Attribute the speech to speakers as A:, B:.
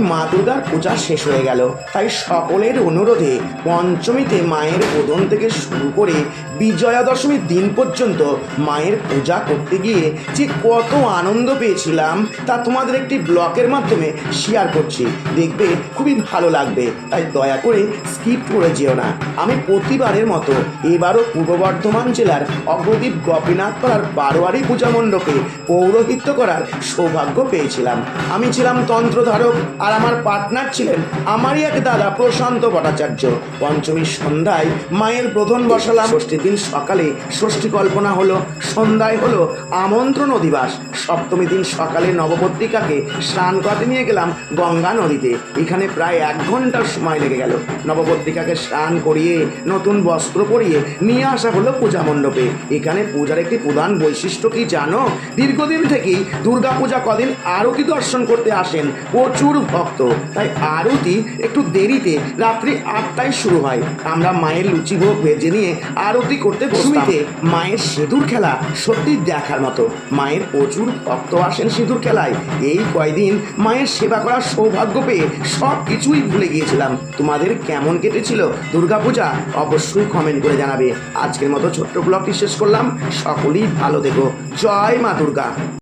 A: মা দুর্গার পূজা শেষ হয়ে গেল। তাই সকলের অনুরোধে পঞ্চমীতে মায়ের বোধন থেকে শুরু করে বিজয়া দশমীর দিন পর্যন্ত মায়ের পূজা করতে গিয়ে যে কত আনন্দ পেয়েছিলাম, তা তোমাদের একটি ব্লকের মাধ্যমে শেয়ার করছি। দেখবে খুবই ভালো লাগবে। তাই দয়া করে স্কিপ করে যেও না। আমি প্রতিবারের মতো এবারও পূর্ব বর্ধমান জেলার অগ্রদীপ গোপীনাথ পাড়ার বারোয়ারি পূজা মণ্ডপে পৌরোহিত্য করার সৌভাগ্য পেয়েছিলাম। আমি ছিলাম তন্ত্রধারক আর আমার পার্টনার ছিলেন আমারই এক দাদা প্রশান্ত ভট্টাচার্য। পঞ্চমীর সন্ধ্যায় মায়ের প্রধান বসালাম। ষষ্ঠীর দিন সকালে ষষ্ঠী কল্পনা হলো, সন্ধ্যায় হলো আমন্ত্রণ অধিবাস। সপ্তমী দিন সকালে নবপত্রিকাকে স্নান করাতে নিয়ে গেলাম গঙ্গা নদীতে। এখানে প্রায় এক ঘণ্টার সময় লেগে গেল। নবপত্রিকাকে স্নান করিয়ে, নতুন বস্ত্র পরিয়ে নিয়ে আসা হলো পূজা মণ্ডপে। এখানে পূজার একটি প্রধান বৈশিষ্ট্য কি জানো? দীর্ঘদিন থেকেই দুর্গা পূজা কদিন আরতি দর্শন করতে আসেন। প্রচুর ভক্ত তাই আরতি একটু দেরিতে রাত্রি আটটায় শুরু হয়। আমরা মায়ের লুচি ভোগ ভেজে নিয়ে আরতি করতে বসতে মায়ের সিঁদুর খেলা সত্যি দেখার মতো। মায়ের প্রচুর ভক্ত আসেন সিঁদুর খেলায়। এই কয়দিন মায়ের সেবা করার সৌভাগ্য পেয়ে সব কিছুই ভুলে গিয়েছিলাম। তোমাদের কেমন কেটেছিল দুর্গাপূজা অবশ্যই কমেন্ট করে জানাবে। আজকের মতো ছোট্ট ব্লগটি শেষ করলাম। সকলেই ভালো দেখো জয় মা দুর্গা।